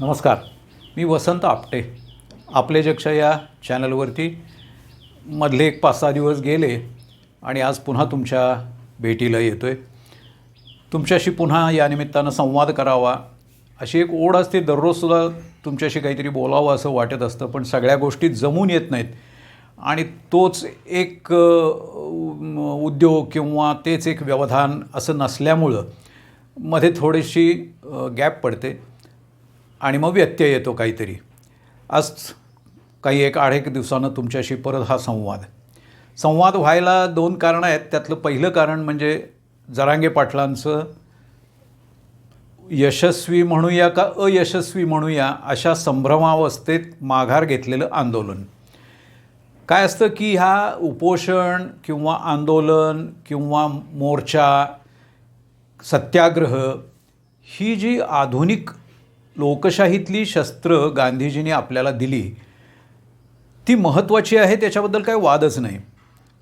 नमस्कार. मी वसंत आपटे. आपले जक्षा या चॅनलवरती मधले एक पाच सहा दिवस गेले आणि आज पुन्हा तुमच्या भेटीला येतो आहे तुमच्याशी पुन्हा या निमित्तानं संवाद करावा अशी एक ओढ असते दररोजसुद्धा तुमच्याशी काहीतरी बोलावं असं वाटत असतं पण सगळ्या गोष्टी जमून येत नाहीत. आणि तोच एक उद्योग किंवा तेच एक व्यवधान असं नसल्यामुळं मध्ये थोडीशी गॅप पडते. आणि मग व्यत्यय येतो काहीतरी. आज काही एक आढेक दिवसानं तुमच्याशी परत हा संवाद. संवाद व्हायला दोन कारणं आहेत. त्यातलं पहिलं कारण म्हणजे जरांगे पाटलांचं यशस्वी म्हणूया का अयशस्वी म्हणूया अशा संभ्रमावस्थेत माघार घेतलेलं आंदोलन. काय असतं की ह्या उपोषण किंवा आंदोलन किंवा मोर्चा सत्याग्रह ही जी आधुनिक लोकशाहीतली शस्त्र गांधीजींनी आपल्याला दिली ती महत्त्वाची आहे त्याच्याबद्दल काही वादच नाही.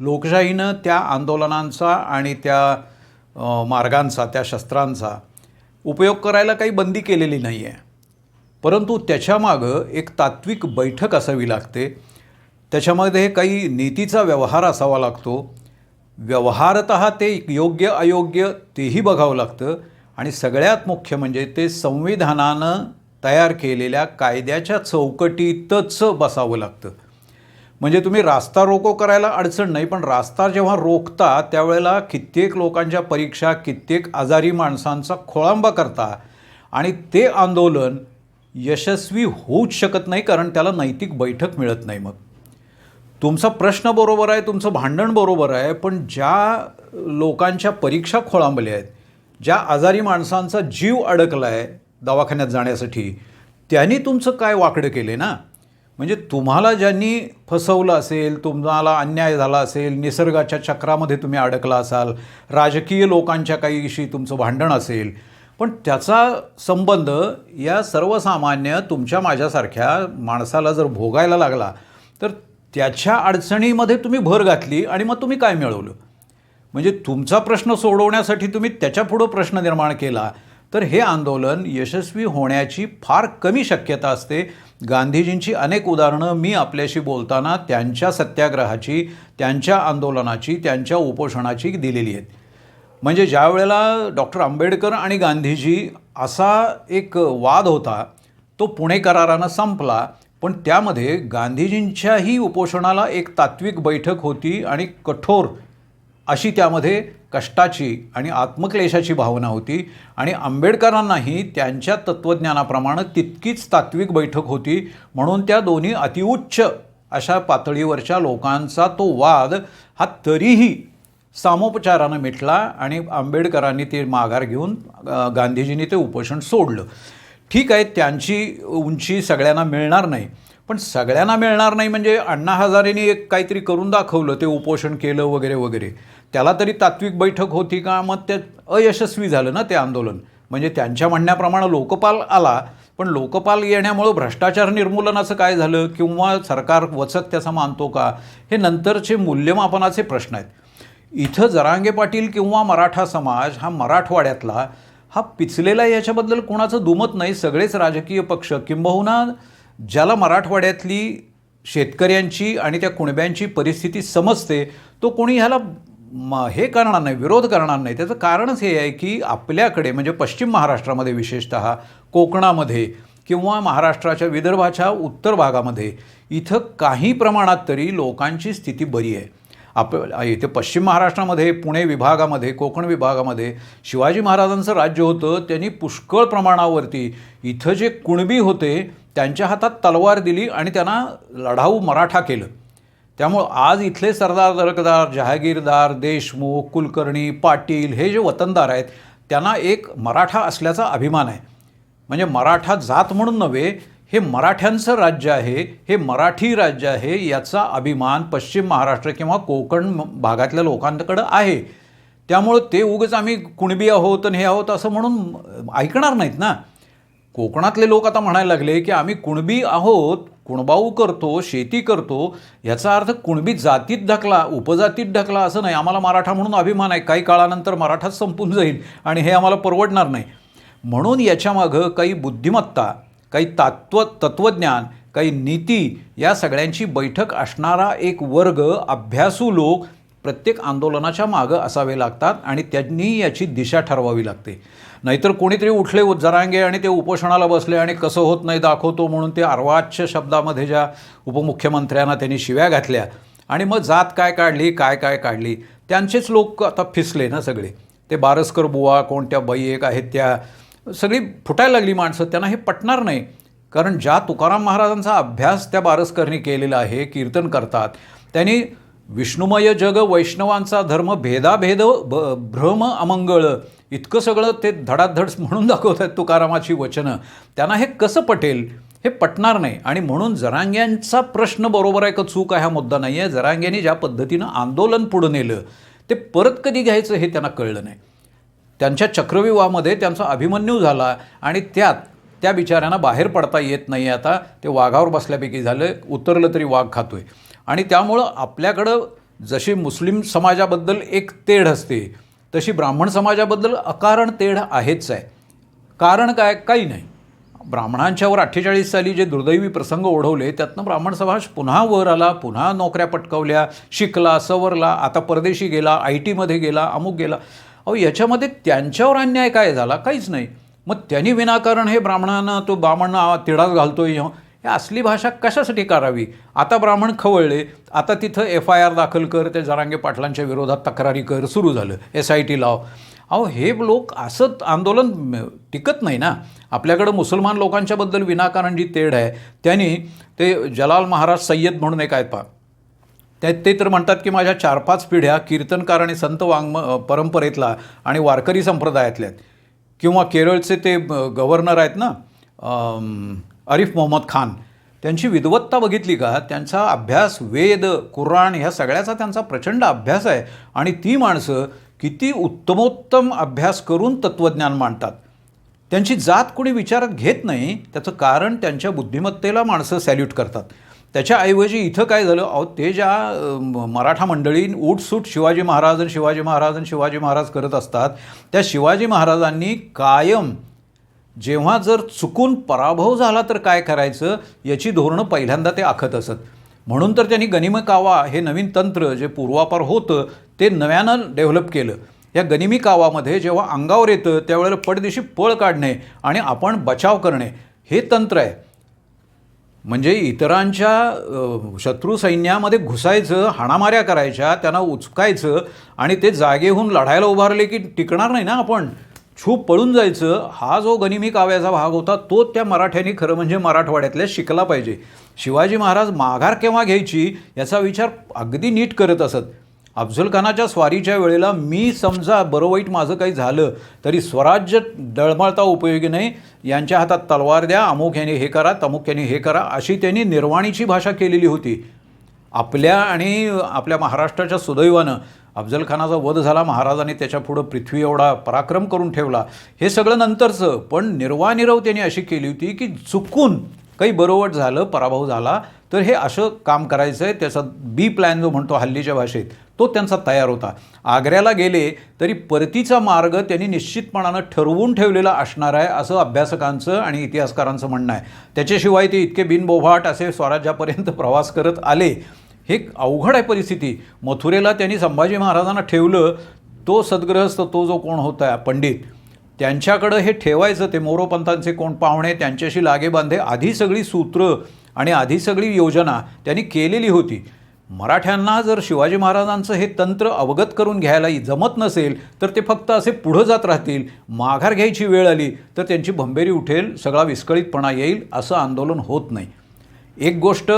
लोकशाहीनं त्या आंदोलनांचा आणि त्या मार्गांचा त्या शस्त्रांचा उपयोग करायला काही बंदी केलेली नाही आहे परंतु त्याच्यामागं एक तात्विक बैठक असावी लागते. त्याच्यामध्ये काही नीतीचा व्यवहार असावा लागतो. व्यवहारत ते योग्य अयोग्य तेही बघावं लागतं. आणि सगळ्यात मुख्य म्हणजे ते संविधानानं तयार केलेल्या कायद्याच्या चौकटीतच बसावं लागतं. म्हणजे तुम्ही रास्ता रोको करायला अडचण नाही पण रास्ता जेव्हा रोखता त्यावेळेला कित्येक लोकांच्या परीक्षा कित्येक आजारी माणसांचा खोळंबा करता आणि ते आंदोलन यशस्वी होऊच शकत नाही कारण त्याला नैतिक बैठक मिळत नाही मग. तुमचा प्रश्न बरोबर आहे तुमचं भांडण बरोबर आहे पण ज्या लोकांच्या परीक्षा खोळांबल्या आहेत ज्या आजारी माणसांचा जीव अडकला आहे दवाखान्यात जाण्यासाठी त्यांनी तुमचं काय वाकडं केले ना? म्हणजे तुम्हाला ज्यांनी फसवलं असेल तुम्हाला अन्याय झाला असेल निसर्गाच्या चक्रामध्ये तुम्ही अडकला असाल राजकीय लोकांच्या काहीशी तुमचं भांडण असेल पण त्याचा संबंध या सर्वसामान्य तुमच्या माझ्यासारख्या माणसाला जर भोगायला लागला तर त्याच्या अडचणीमध्ये तुम्ही भर घातली आणि मग तुम्ही काय मिळवलं? म्हणजे तुमचा प्रश्न सोडवण्यासाठी तुम्ही त्याच्यापुढं प्रश्न निर्माण केला तर हे आंदोलन यशस्वी होण्याची फार कमी शक्यता असते. गांधीजींची अनेक उदाहरणं मी आपल्याशी बोलताना त्यांच्या सत्याग्रहाची त्यांच्या आंदोलनाची त्यांच्या उपोषणाची दिलेली आहेत. म्हणजे ज्या वेळेला डॉक्टर आंबेडकर आणि गांधीजी असा एक वाद होता तो पुणे करारानं संपला पण त्यामध्ये गांधीजींच्याही उपोषणाला एक तात्विक बैठक होती आणि कठोर अशी त्यामध्ये कष्टाची आणि आत्मक्लेशाची भावना होती. आणि आंबेडकरांनाही त्यांच्या तत्त्वज्ञानाप्रमाणे तितकीच तात्विक बैठक होती. म्हणून त्या दोन्ही अतिउच्च अशा पातळीवरच्या लोकांचा तो वाद हा तरीही सामोपचारानं मिटला आणि आंबेडकरांनी ते माघार घेऊन गांधीजींनी ते उपोषण सोडलं. ठीक आहे त्यांची उंची सगळ्यांना मिळणार नाही. पण सगळ्यांना मिळणार नाही म्हणजे अण्णा हजारेंनी एक काहीतरी करून दाखवलं ते उपोषण केलं वगैरे वगैरे. त्याला तरी तात्विक बैठक होती का? मग ते अयशस्वी झालं ना ते आंदोलन. म्हणजे त्यांच्या म्हणण्याप्रमाणे लोकपाल आला पण लोकपाल येण्यामुळं भ्रष्टाचार निर्मूलनाचं काय झालं? किंवा सरकार वचक त्याचा मानतो का? हे नंतरचे मूल्यमापनाचे प्रश्न आहेत. इथं जरांगे पाटील किंवा मराठा समाज हा मराठवाड्यातला हा पिचलेला याच्याबद्दल कोणाचं दुमत नाही. सगळेच राजकीय पक्ष. किंबहुना ज्याला मराठवाड्यातली शेतकऱ्यांची आणि त्या कुणब्यांची परिस्थिती समजते तो कोणी ह्याला म हे करणार नाही विरोध करणार नाही. त्याचं कारणच हे आहे की आपल्याकडे म्हणजे पश्चिम महाराष्ट्रामध्ये विशेषतः कोकणामध्ये किंवा महाराष्ट्राच्या विदर्भाच्या उत्तर भागामध्ये इथं काही प्रमाणात तरी लोकांची स्थिती बरी आहे. आप इथे पश्चिम महाराष्ट्रामध्ये पुणे विभागामध्ये कोकण विभागामध्ये शिवाजी महाराजांचं राज्य होतं त्यांनी पुष्कळ प्रमाणावरती इथं जे कुणबी होते त्यांच्या हातात तलवार दिली आणि त्यांना लढाऊ मराठा केलं. त्यामुळं आज इथले सरदार दरकदार जहागीरदार देशमुख कुलकर्णी पाटील हे जे वतनदार आहेत त्यांना एक मराठा असल्याचा अभिमान आहे. म्हणजे मराठा जात म्हणून नव्हे हे मराठ्यांचं राज्य आहे हे मराठी राज्य आहे याचा अभिमान पश्चिम महाराष्ट्र किंवा कोकण भागातल्या लोकांकडं आहे. त्यामुळं ते उगच आम्ही कुणबी आहोत आणि हे आहोत असं म्हणून ऐकणार नाहीत ना. कोकणातले लोक आता म्हणायला लागले की आम्ही कुणबी आहोत कुणबाऊ करतो शेती करतो याचा अर्थ कुणबी जातीत ढकला उपजातीत ढकला असं नाही. आम्हाला मराठा म्हणून अभिमान आहे. काही काळानंतर मराठाच संपून जाईल आणि हे आम्हाला परवडणार नाही. म्हणून याच्यामागं काही बुद्धिमत्ता काही तात्व तत्त्वज्ञान काही नीती या सगळ्यांची बैठक असणारा एक वर्ग अभ्यासू लोक प्रत्येक आंदोलनाच्या मागं असावे लागतात आणि त्यांनी याची दिशा ठरवावी लागते. नाहीतर कोणीतरी उठले जरांगे आणि ते उपोषणाला बसले आणि कसं होत नाही दाखवतो म्हणून ते अर्वाच्य शब्दामध्ये ज्या उपमुख्यमंत्र्यांना त्यांनी शिव्या घातल्या. आणि मग जात काय काढली काय काय काढली त्यांचेच लोक आता फिसले ना सगळे. ते बारसकर बुवा कोणत्या बाई एक आहेत त्या सगळी फुटायला लागली माणसं त्यांना हे पटणार नाही. कारण ज्या तुकाराम महाराजांचा अभ्यास त्या बारसकरनी केलेला आहे कीर्तन करतात त्यांनी विष्णुमय जग वैष्णवांचा धर्म भेदाभेद ब भ्रम अमंगळ इतकं सगळं ते धडाधड म्हणून दाखवत आहेत तुकारामाची वचनं. त्यांना हे कसं पटेल? हे पटणार नाही. आणि म्हणून जरांग्यांचा प्रश्न बरोबर आहे का चूक आहे हा मुद्दा नाही आहे जरांग्यांनी ज्या पद्धतीनं आंदोलन पुढं नेलं ते परत कधी घ्यायचं हे त्यांना कळलं नाही. त्यांच्या चक्रव्यूहामध्ये त्यांचा अभिमन्यू झाला आणि त्यात त्या बिचाऱ्यांना बाहेर पडता येत नाही आता. ते वाघावर बसल्यापैकी झालं उतरलं तरी वाघ खातोय. आणि त्यामुळं आपल्याकडं जशी मुस्लिम समाजाबद्दल एक तेढ असते तशी ब्राह्मण समाजाबद्दल अकारण तेढ आहेच आहे. कारण काय? काही नाही. ब्राह्मणांच्यावर अठ्ठेचाळीस साली जे दुर्दैवी प्रसंग ओढवले त्यातनं ब्राह्मण समाज पुन्हा वर आला पुन्हा नोकऱ्या पटकावल्या शिकला सवरला आता परदेशी गेला आय टीमध्ये गेला अमुक गेला. अहो याच्यामध्ये त्यांच्यावर अन्याय काय झाला? काहीच नाही. मग त्यांनी विनाकारण हे ब्राह्मणांना तो ब्राह्मण तिढाच घालतोय हे असली भाषा कशासाठी करावी? आता ब्राह्मण खवळले आता तिथं एफ आय आर दाखल कर ते जरांगे पाटलांच्या विरोधात तक्रारी कर सुरू झालं एस आय टी लाव. अहो हे लोक असं आंदोलन टिकत नाही ना? आपल्याकडं मुसलमान लोकांच्याबद्दल विनाकारण जी तेढ आहे. त्यांनी ते जलाल महाराज सय्यद म्हणून एक आहेत पा त्यात ते तर म्हणतात की माझ्या चार पाच पिढ्या कीर्तनकार आणि संत वाङ्म परंपरेतला आणि वारकरी संप्रदायातल्या आहेत. किंवा केरळचे ते गव्हर्नर आहेत ना? अरिफ मोहम्मद खान. त्यांची विद्वत्ता बघितली का? त्यांचा अभ्यास वेद कुराण ह्या सगळ्याचा त्यांचा प्रचंड अभ्यास आहे. आणि ती माणसं किती उत्तमोत्तम अभ्यास करून तत्त्वज्ञान मांडतात. त्यांची जात कोणी विचारात घेत नाही त्याचं कारण त्यांच्या बुद्धिमत्तेला माणसं सॅल्यूट करतात. त्याच्याऐवजी इथं काय झालं? अहो ते ज्या मराठा मंडळी उठसूट शिवाजी महाराज आणि शिवाजी महाराज आणि शिवाजी महाराज करत असतात त्या शिवाजी महाराजांनी कायम जेव्हा जर चुकून पराभव झाला तर काय करायचं? याची धोरणं पहिल्यांदा ते आखत असत. म्हणून तर त्यांनी गनिमी कावा हे नवीन तंत्र जे पूर्वापार होतं ते नव्यानं डेव्हलप केलं. या गनिमी कावामध्ये जेव्हा अंगावर येतं त्यावेळेला पडदिशी पळ काढणे आणि आपण बचाव करणे हे तंत्र आहे. म्हणजे इतरांच्या शत्रू सैन्यामध्ये घुसायचं हाणामाऱ्या करायच्या त्यांना उचकायचं आणि ते जागेहून लढायला उभारले की टिकणार नाही ना आपण? छूप पळून जायचं हा जो गनिमी काव्याचा भाग होता तो त्या मराठ्यांनी खरं म्हणजे मराठवाड्यातल्या शिकला पाहिजे. शिवाजी महाराज माघार केव्हा घ्यायची याचा विचार अगदी नीट करत असत. अफजल खानाच्या स्वारीच्या वेळेला मी समजा बरं वाईट माझं काही झालं तरी स्वराज्य डळमळता उपयोगी नाही. यांच्या हातात तलवार द्या अमुक याने हे करा तमुक याने हे करा अशी त्यांनी निर्वाणीची भाषा केलेली होती. आपल्या आणि आपल्या महाराष्ट्राच्या सुदैवानं अफजलखानाचा वध झाला महाराजांनी त्याच्यापुढं पृथ्वी एवढा पराक्रम करून ठेवला. हे सगळं नंतरचं पण निर्वानिरव त्यांनी अशी केली होती की चुकून काही बरोबर झालं पराभव झाला तर हे असं काम करायचं आहे त्याचा बी प्लॅन जो म्हणतो हल्लीच्या भाषेत तो त्यांचा तयार होता. आग्र्याला गेले तरी परतीचा मार्ग त्यांनी निश्चितपणानं ठरवून ठेवलेला असणार आहे असं अभ्यासकांचं आणि इतिहासकारांचं म्हणणं आहे. त्याच्याशिवाय ते इतके बिनबोभाट असे स्वराज्यापर्यंत प्रवास करत आले. हे अवघड आहे परिस्थिती. मथुरेला त्यांनी संभाजी महाराजांना ठेवलं तो सद्ग्रहस्थ तो जो कोण होता पंडित त्यांच्याकडं हे ठेवायचं ते मोरोपंतांचे कोण पाहुणे त्यांच्याशी लागे बांधे आधी सगळी सूत्र आणि आधी सगळी योजना त्यांनी केलेली होती. मराठ्यांना जर शिवाजी महाराजांचं हे तंत्र अवगत करून घ्यायला जमत नसेल तर ते फक्त असे पुढं जात राहतील माघार घ्यायची वेळ आली तर त्यांची भंबेरी उठेल सगळा विस्कळीतपणा येईल असं आंदोलन होत नाही. एक गोष्ट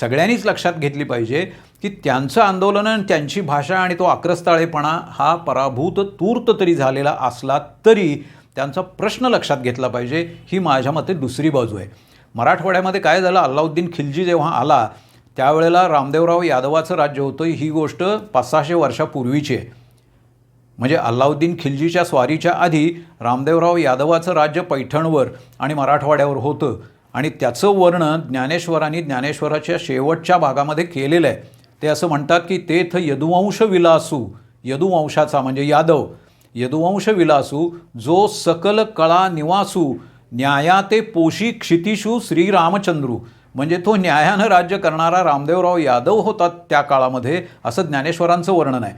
सगळ्यांनीच लक्षात घेतली पाहिजे की त्यांचं आंदोलन आणि त्यांची भाषा आणि तो आक्रस्ताळेपणा हा पराभूत तूर्त तरी झालेला असला तरी त्यांचा प्रश्न लक्षात घेतला पाहिजे. ही माझ्या मते दुसरी बाजू आहे. मराठवाड्यामध्ये काय झालं? अल्लाउद्दीन खिलजी जेव्हा आला त्यावेळेला रामदेवराव यादवाचं राज्य होतं. ही गोष्ट पाच सहाशे वर्षापूर्वीची आहे. म्हणजे अल्लाउद्दीन खिलजीच्या स्वारीच्या आधी रामदेवराव यादवाचं राज्य पैठणवर आणि मराठवाड्यावर होतं. आणि त्याचं वर्णन ज्ञानेश्वरांनी ज्ञानेश्वराच्या शेवटच्या भागामध्ये केलेलं आहे. ते असं म्हणतात की तेथ यदुवंश विलासू यदुवंशाचा म्हणजे यादव यदुवंश विलासू जो सकल कळा निवासू न्याया ते पोशी क्षितिशू श्रीरामचंद्रू. म्हणजे तो न्यायानं राज्य करणारा रामदेवराव यादव होता त्या काळामध्ये असं ज्ञानेश्वरांचं वर्णन आहे.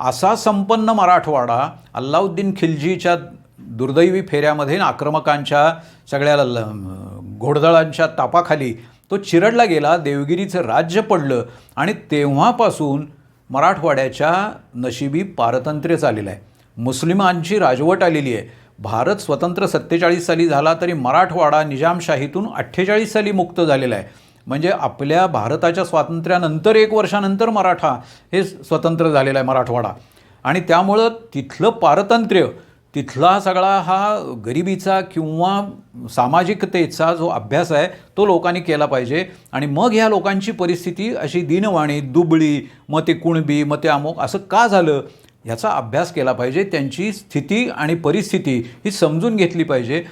असा संपन्न मराठवाडा अल्लाउद्दीन खिलजीच्या दुर्दैवी फेऱ्यामध्ये आक्रमकांच्या सगळ्या ल- घोडदळांच्या तापाखाली तो चिरडला गेला देवगिरीचं राज्य पडलं आणि तेव्हापासून मराठवाड्याच्या नशिबी पारतंत्र्य चाललेलं आहे. मुस्लिमांची राजवट आलेली आहे. भारत स्वतंत्र सत्तेचाळीस साली झाला तरी मराठवाडा निजामशाहीतून अठ्ठेचाळीस साली मुक्त झालेला आहे. म्हणजे आपल्या भारताच्या स्वातंत्र्यानंतर एक वर्षानंतर मराठा हे स्वतंत्र झालेलं आहे मराठवाडा. आणि त्यामुळं तिथलं पारतंत्र्य तिथला सगळा हा गरिबीचा किंवा सामाजिकतेचा जो अभ्यास आहे तो लोकांनी केला पाहिजे. आणि मग ह्या लोकांची परिस्थिती अशी दिनवाणी दुबळी मग ते कुणबी मग ते अमुक असं का झालं? ह्याचा अभ्यास केला पाहिजे. त्यांची स्थिती आणि परिस्थिती ही समजून घेतली पाहिजे.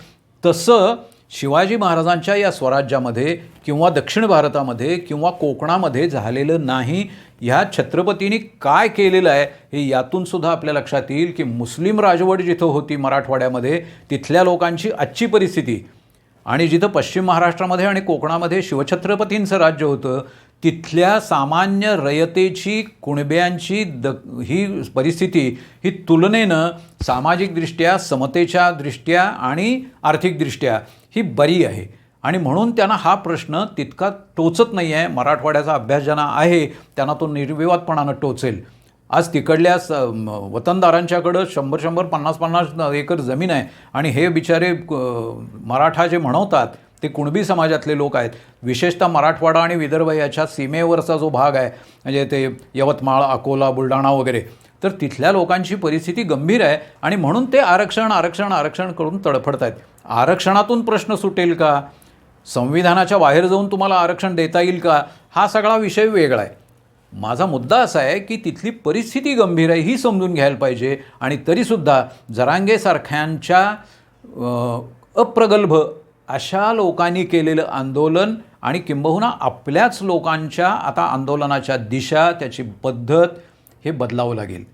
तसं शिवाजी महाराजांच्या या स्वराज्यामध्ये किंवा दक्षिण भारतामध्ये किंवा कोकणामध्ये झालेलं नाही. ह्या छत्रपतींनी काय केलेलं आहे हे यातून सुद्धा आपल्या लक्षात येईल की मुस्लिम राजवट जिथं होती मराठवाड्यामध्ये तिथल्या लोकांची आजची परिस्थिती. आणि जिथं पश्चिम महाराष्ट्रामध्ये आणि कोकणामध्ये शिवछत्रपतींचं राज्य होतं तिथल्या सामान्य रयतेची कुणब्यांची द ही परिस्थिती ही तुलनेनं सामाजिकदृष्ट्या समतेच्या दृष्ट्या आणि आर्थिकदृष्ट्या ही बरी आहे. आणि म्हणून त्यांना हा प्रश्न तितका टोचत नाही आहे मराठवाड्याचा अभ्यास ज्यांना आहे त्यांना तो निर्विवादपणानं टोचेल. आज तिकडल्या स वतनदारांच्याकडं शंभर शंभर पन्नास पन्नास एकर जमीन आहे. आणि हे बिचारे मराठा जे म्हणवतात ते कुणबी समाजातले लोक आहेत. विशेषतः मराठवाडा आणि विदर्भ याच्या सीमेवरचा जो भाग आहे म्हणजे ते यवतमाळ अकोला बुलढाणा वगैरे तर तिथल्या लोकांची परिस्थिती गंभीर आहे आणि म्हणून ते आरक्षण आरक्षण आरक्षण करून तडफडत आहेत. आरक्षणातून प्रश्न सुटेल का? संविधानाच्या बाहेर जाऊन तुम्हाला आरक्षण देता येईल का? हा सगळा विषय वेगळा आहे. माझा मुद्दा असा आहे की तिथली परिस्थिती गंभीर आहे ही समजून घ्यायला पाहिजे आणि तरीसुद्धा जरांगेसारख्यांच्या अप्रगल्भ अशा लोकांनी केलेलं आंदोलन आणि किंबहुना आपल्याच लोकांच्या आता आंदोलनाच्या दिशा त्याची पद्धत हे बदलावं लागेल.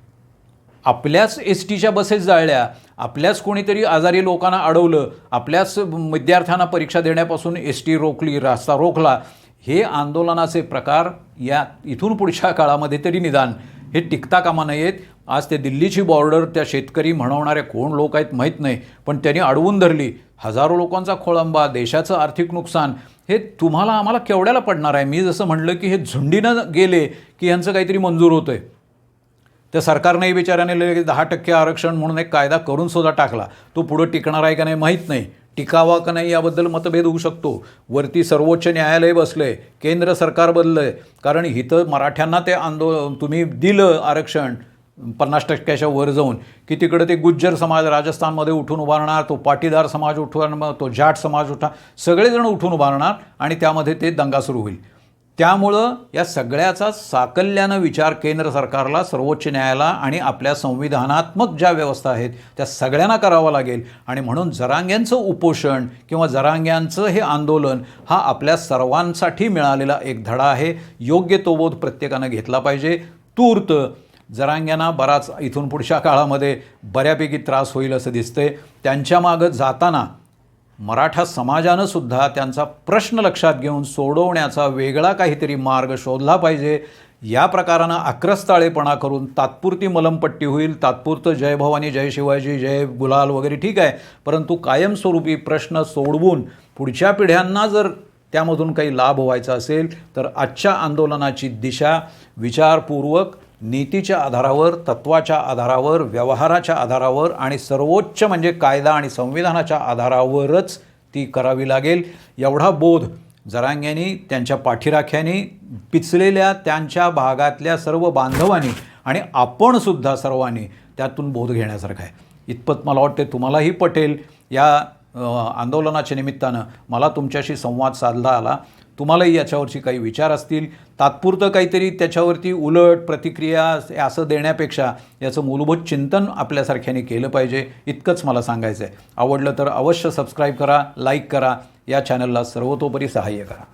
आपल्याच एस टीच्या बसेस जाळल्या आपल्याच कोणीतरी आजारी लोकांना अडवलं आपल्याच विद्यार्थ्यांना परीक्षा देण्यापासून एस टी रोखली रस्ता रोखला हे आंदोलनाचे प्रकार या इथून पुढच्या काळामध्ये तरी निदान हे टिकता कामा नयेत. आज ते दिल्लीची बॉर्डर त्या शेतकरी म्हणवणारे कोण लोक आहेत माहीत नाही पण त्यांनी अडवून धरली. हजारो लोकांचा खोळंबा देशाचं आर्थिक नुकसान हे तुम्हाला आम्हाला केवढ्याला पडणार आहे? मी जसं म्हणलं की हे झुंडीनं गेले की यांचं काहीतरी मंजूर होतं आहे त्या सरकारनेही बिचाऱ्याने लगेच दहा टक्के आरक्षण म्हणून एक कायदा करून सुद्धा टाकला. तो पुढं टिकणार आहे का नाही माहीत नाही. टिकावा का नाही याबद्दल मतभेद होऊ शकतो. वरती सर्वोच्च न्यायालय बसलं आहे केंद्र सरकार बदलं आहे कारण इथं मराठ्यांना ते आंदोलन तुम्ही दिलं आरक्षण. पन्नास टक्क्याच्या वर जाऊन की तिकडं ते गुज्जर समाज राजस्थानमध्ये उठून उभारणार तो पाटीदार समाज उठून तो जाट समाज उठा सगळेजण उठून उभारणार आणि त्यामध्ये ते दंगा सुरू होईल. त्यामुळं या सगळ्याचा साकल्यानं विचार केंद्र सरकारला सर्वोच्च न्यायाला आणि आपल्या संविधानात्मक ज्या व्यवस्था आहेत त्या सगळ्यांना करावा लागेल. आणि म्हणून जरांग्यांचं उपोषण किंवा जरांग्यांचं हे आंदोलन हा आपल्या सर्वांसाठी मिळालेला एक धडा आहे. योग्य तो बोध प्रत्येकानं घेतला पाहिजे. तूर्त जरांग्यांना बराच इथून पुढच्या काळामध्ये बऱ्यापैकी त्रास होईल असं दिसतंय. त्यांच्या मागं जाताना मराठा समाजानं सुद्धा त्यांचा प्रश्न लक्षात घेऊन सोडवण्याचा वेगळा काहीतरी मार्ग शोधला पाहिजे. या प्रकारानं आक्रस्ताळेपणा करून तात्पुरती मलमपट्टी होईल. तात्पुरतं जय भवानी जय शिवाजी जय गुलाल वगैरे ठीक आहे. परंतु कायमस्वरूपी प्रश्न सोडवून पुढच्या पिढ्यांना जर त्यामधून काही लाभ व्हायचा असेल तर आजच्या आंदोलनाची दिशा विचारपूर्वक नीतीच्या आधारावर तत्वाच्या आधारावर व्यवहाराच्या आधारावर आणि सर्वोच्च म्हणजे कायदा आणि संविधानाच्या आधारावरच ती करावी लागेल. एवढा बोध जरांग्यांनी त्यांच्या पाठीराख्यांनी पिचलेल्या त्यांच्या भागातल्या सर्व बांधवांनी आणि आपणसुद्धा सर्वांनी त्यातून बोध घेण्यासारखा आहे. इतपत मला वाटते तुम्हालाही पटेल या आंदोलनाच्या निमित्तानं मला तुमच्याशी संवाद साधला आला. तुम्हालाही याच्यावरची काही विचार असतील. तात्पुरतं काहीतरी त्याच्यावरती उलट प्रतिक्रिया असं देण्यापेक्षा याचं मूलभूत चिंतन आपल्यासारख्याने केलं पाहिजे इतकंच मला सांगायचं आहे आवडलं तर अवश्य सबस्क्राईब करा लाईक करा या चॅनलला सर्वतोपरी सहाय्य करा.